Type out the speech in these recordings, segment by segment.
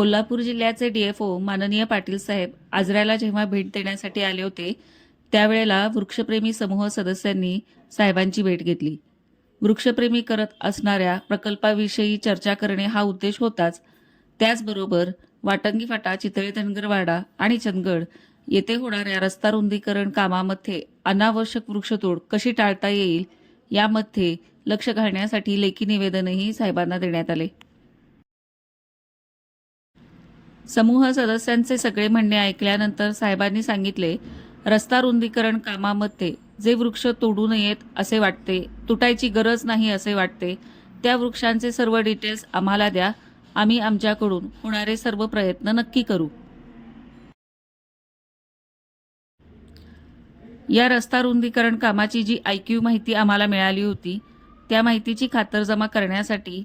कोल्हापूर जिल्ह्याचे डीएफओ माननीय पाटील साहेब आजऱ्याला जेव्हा भेट देण्यासाठी आले होते त्यावेळेला वृक्षप्रेमी समूह सदस्यांनी साहेबांची भेट घेतली. वृक्षप्रेमी करत असणाऱ्या प्रकल्पाविषयी चर्चा करणे हा उद्देश होताच. त्याचबरोबर वाटंगी फाटा चितळे धनगरवाडा आणि चंदगड येथे होणाऱ्या रस्ता रुंदीकरण कामामध्ये अनावश्यक वृक्षतोड कशी टाळता येईल यामध्ये लक्ष घालण्यासाठी लेखी निवेदनही साहेबांना देण्यात आले. समूह सदस्यांचे सगळे म्हणणे ऐकल्यानंतर साहेबांनी सांगितले रस्ता रुंदीकरण कामामध्ये जे वृक्ष तोडू नयेत असे वाटते तुटायची गरज नाही असे वाटते त्या वृक्षांचे सर्व डिटेल्स आम्हाला द्या आम्ही आमच्याकडून होणारे सर्व प्रयत्न नक्की करू. या रस्ता रुंदीकरण कामाची जी आयक्यू माहिती आम्हाला मिळाली होती त्या माहितीची खातरजमा करण्यासाठी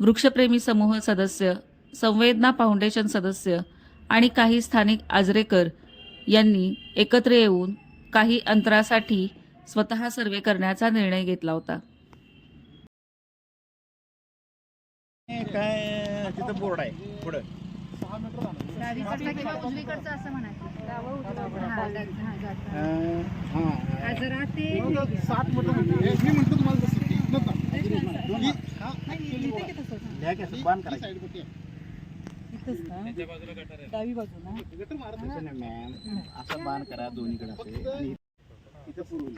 वृक्षप्रेमी समूह सदस्य संवेदना फाउंडेशन सदस्य आणि काही स्थानिक आजरेकर यांनी एकत्र येऊन काही अंतरासाठी स्वतः सर्वे करण्याचा निर्णय घेतला होता. हे काय तिथं बोर्ड आहे पुढं. डावीकडचा किंवा उजवीकडचा असं म्हणायचं म्हणजे आहे. गटर मारत तसं नाही मॅम. असं बांध करा दोन्हीकडे असे. आणि इथं.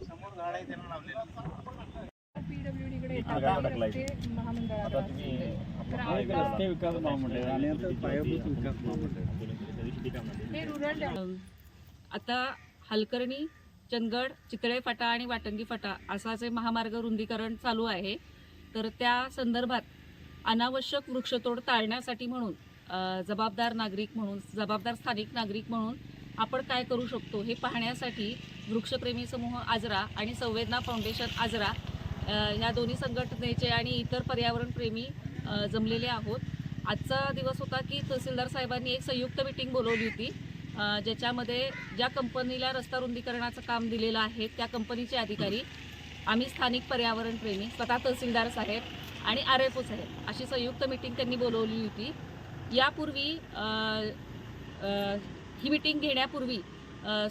समोर झाड आहे त्यांना लावलेलं. महामंडळ आता हलकर्णी चंदगड चितळे फाटा आणि वाटंगी फाटा असा जे महामार्ग रुंदीकरण चालू आहे तर त्या संदर्भात अनावश्यक वृक्षतोड टाळण्यासाठी म्हणून जबाबदार नागरिक म्हणून जबाबदार स्थानिक नागरिक म्हणून आपण काय करू शकतो हे पाहण्यासाठी वृक्षप्रेमी समूह आजरा आणि संवेदना फाउंडेशन आजरा ह्या दोन्ही संघटनेचे आणि इतर पर्यावरणप्रेमी जमलेले आहोत. आजचा दिवस होता की तहसीलदार साहेबांनी एक संयुक्त मिटिंग बोलवली होती. ज्याच्यामध्ये ज्या कंपनीला रस्ता रुंदीकरणाचं काम दिलेलं आहे त्या कंपनीचे अधिकारी आम्ही स्थानिक पर्यावरणप्रेमी स्वतः तहसीलदार साहेब आणि आर एफ ओ साहेब अशी संयुक्त मिटिंग त्यांनी बोलवली होती. यापूर्वी ही मिटिंग घेण्यापूर्वी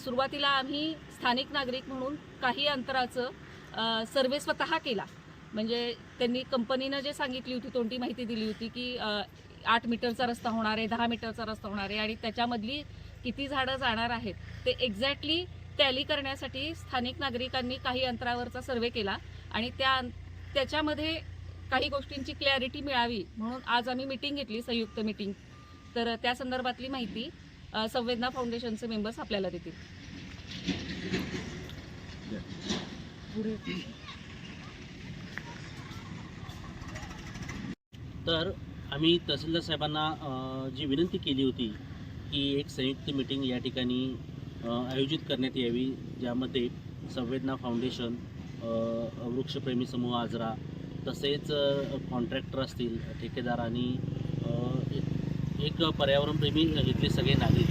सुरुवातीला आम्ही स्थानिक नागरिक म्हणून काही अंतराचं सर्वे स्वतः केला. म्हणजे त्यांनी कंपनीनं जे सांगितली होती तोंडी माहिती दिली होती की आठ मीटरचा रस्ता होणार आहे दहा मीटरचा रस्ता होणार आहे आणि त्याच्यामधली किती झाडं जाणार आहेत ते एक्झॅक्टली टॅली करण्यासाठी स्थानिक नागरिकांनी काही अंतरावरचा सर्वे केला आणि त्या त्याच्यामध्ये काही गोष्टींची क्लॅरिटी मिळावी म्हणून आज आम्ही मिटिंग घेतली संयुक्त मिटिंग तर त्या संदर्भातली माहिती संवेदना फाउंडेशनचे मेंबर्स आपल्याला देतील. तर आम्ही तहसीलदार साहेबांना जी विनंती केली होती की एक संयुक्त मिटिंग या ठिकाणी आयोजित करण्यात यावी ज्यामध्ये संवेदना फाउंडेशन वृक्षप्रेमी समूह आजरा तसेच कॉन्ट्रॅक्टर असतील ठेकेदार आणि एक- एक पर्यावरणप्रेमी इथले सगळे नागरिक.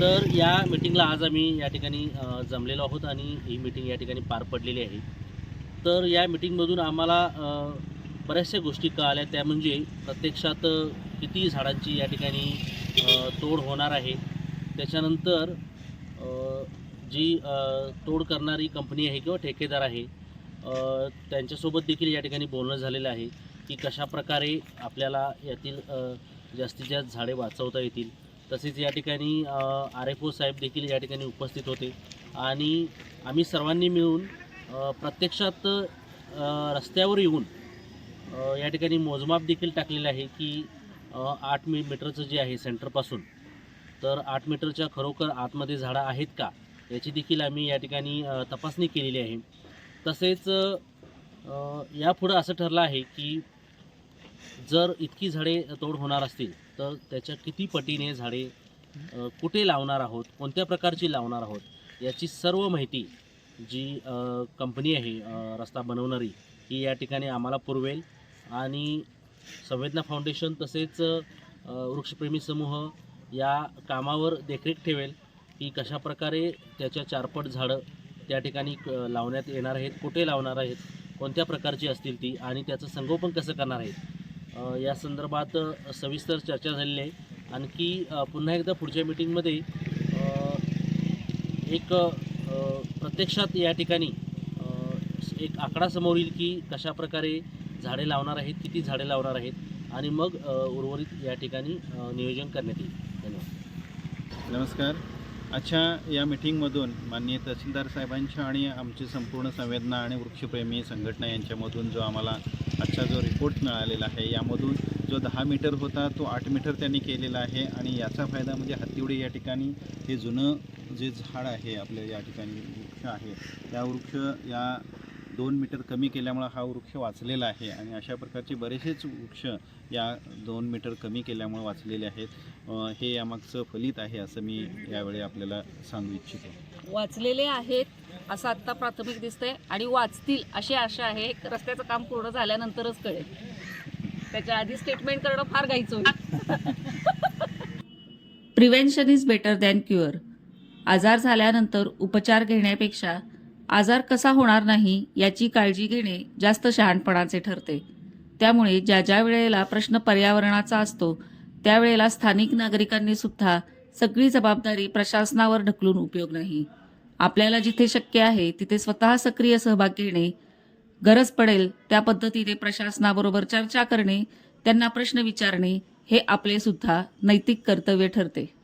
तर या मिटिंगला आज आम्ही या ठिकाणी जमलेलो आहोत आणि ही मिटिंग या ठिकाणी पार पडलेली आहे. तर या मिटिंगमधून आम्हाला बऱ्याचशा गोष्टी कळाल्या. त्या म्हणजे प्रत्यक्षात किती झाडांची या ठिकाणी तोड होणार आहे. त्याच्यानंतर जी तोड करणारी कंपनी आहे किंवा ठेकेदार आहे त्यांच्यासोबत देखील या ठिकाणी बोलणं झालेलं आहे की कशाप्रकारे आपल्याला यातील जास्तीत जास्त झाडे वाचवता येतील. तसेच या ठिकाणी आर एफ ओ साहेब देखील या ठिकाणी उपस्थित होते. आणि आम्ही सर्वांनी मिळून प्रत्यक्षात रस्त्यावर येऊन या ठिकाणी मोजमाप देखील टाकलेलं आहे की आठ मी मीटरचं जे आहे सेंटरपासून तर आठ मीटरच्या खरोखर आतमध्ये झाडं आहेत का? याची देखील आम्ही या ठिकाणी तपासणी केलेली आहे. तसेच यापुढं असं ठरलं आहे की जर इतकी झाडे तोड होणार असतील तर त्याच्या किती पटीने झाडे कुठे लावणार आहोत? कोणत्या प्रकारची लावणार आहोत? याची सर्व माहिती जी कंपनी आहे रस्ता बनवणारी ही या ठिकाणी आम्हाला पुरवेल. आणि संवेदना फाउंडेशन तसेच वृक्षप्रेमी समूह या कामावर देखरेख ठेवेल की कशाप्रकारे त्याच्या चारपट झाडं त्या ठिकाणी क- लावण्यात येणार आहेत कुठे लावणार आहेत कोणत्या प्रकारची असतील ती आणि त्याचं संगोपन कसं करणार आहेत. या संदर्भात सविस्तर चर्चा झालेली आहे. आणखी पुन्हा एकदा पुढच्या मिटिंगमध्ये एक प्रत्यक्षात या ठिकाणी एक आकडा समोर येईल की कशा प्रकारे झाडे लावणार आहेत किती झाडे लावणार आहेत आणि मग उर्वरित या ठिकाणी नियोजन करण्यात येईल. धन्यवाद. नमस्कार. अच्छा या मिटिंगमधून माननीय तहसीलदार साहेबांच्या आणि आमची संपूर्ण संवेदना आणि वृक्षप्रेमी संघटना यांच्यामधून जो आम्हाला आजचा जो रिपोर्ट मिळालेला आहे यामधून जो दहा मीटर होता तो आठ मीटर त्यांनी केलेला आहे आणि याचा फायदा म्हणजे हत्तीवडे या ठिकाणी हे जुनं जे झाड आहे आपल्या या ठिकाणी वृक्ष आहे त्या वृक्ष या दोन मीटर कमी केल्यामुळं हा वृक्ष वाचलेला आहे आणि अशा प्रकारचे बरेचसेच वृक्ष या दोन मीटर कमी केल्यामुळे वाचलेले आहेत. हे यामागचं फलित आहे असं मी यावेळी आपल्याला सांगू इच्छितो. वाचलेले आहेत असं आत्ता प्राथमिक दिसतंय आणि वाचतील अशी आशा आहे. रस्त्याचं काम पूर्ण झाल्यानंतरच कळेल. त्याच्या आधी स्टेटमेंट करणं फार घाईचं होईल. Prevention is better than cure आजार झाल्यानंतर उपचार घेण्यापेक्षा आजार कसा होणार नाही याची काळजी घेणे जास्त शहाणपणाचे ठरते. त्यामुळे ज्या ज्या वेळेला प्रश्न पर्यावरणाचा असतो त्यावेळेला स्थानिक नागरिकांनी सुद्धा सगळी जबाबदारी प्रशासनावर ढकलून उपयोग नाही. आपल्याला जिथे शक्य आहे तिथे स्वतः सक्रिय सहभाग घेणे गरज पडेल त्या पद्धतीने प्रशासनाबरोबर चर्चा करणे त्यांना प्रश्न विचारणे हे आपले सुद्धा नैतिक कर्तव्य ठरते.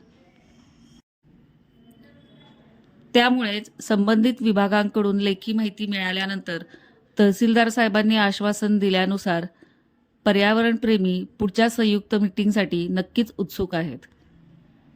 त्यामुळेच संबंधित विभागांकडून लेखी माहिती मिळाल्यानंतर तहसीलदार साहेबांनी आश्वासन दिल्यानुसार पर्यावरणप्रेमी पुढच्या संयुक्त मिटिंगसाठी नक्कीच उत्सुक आहेत.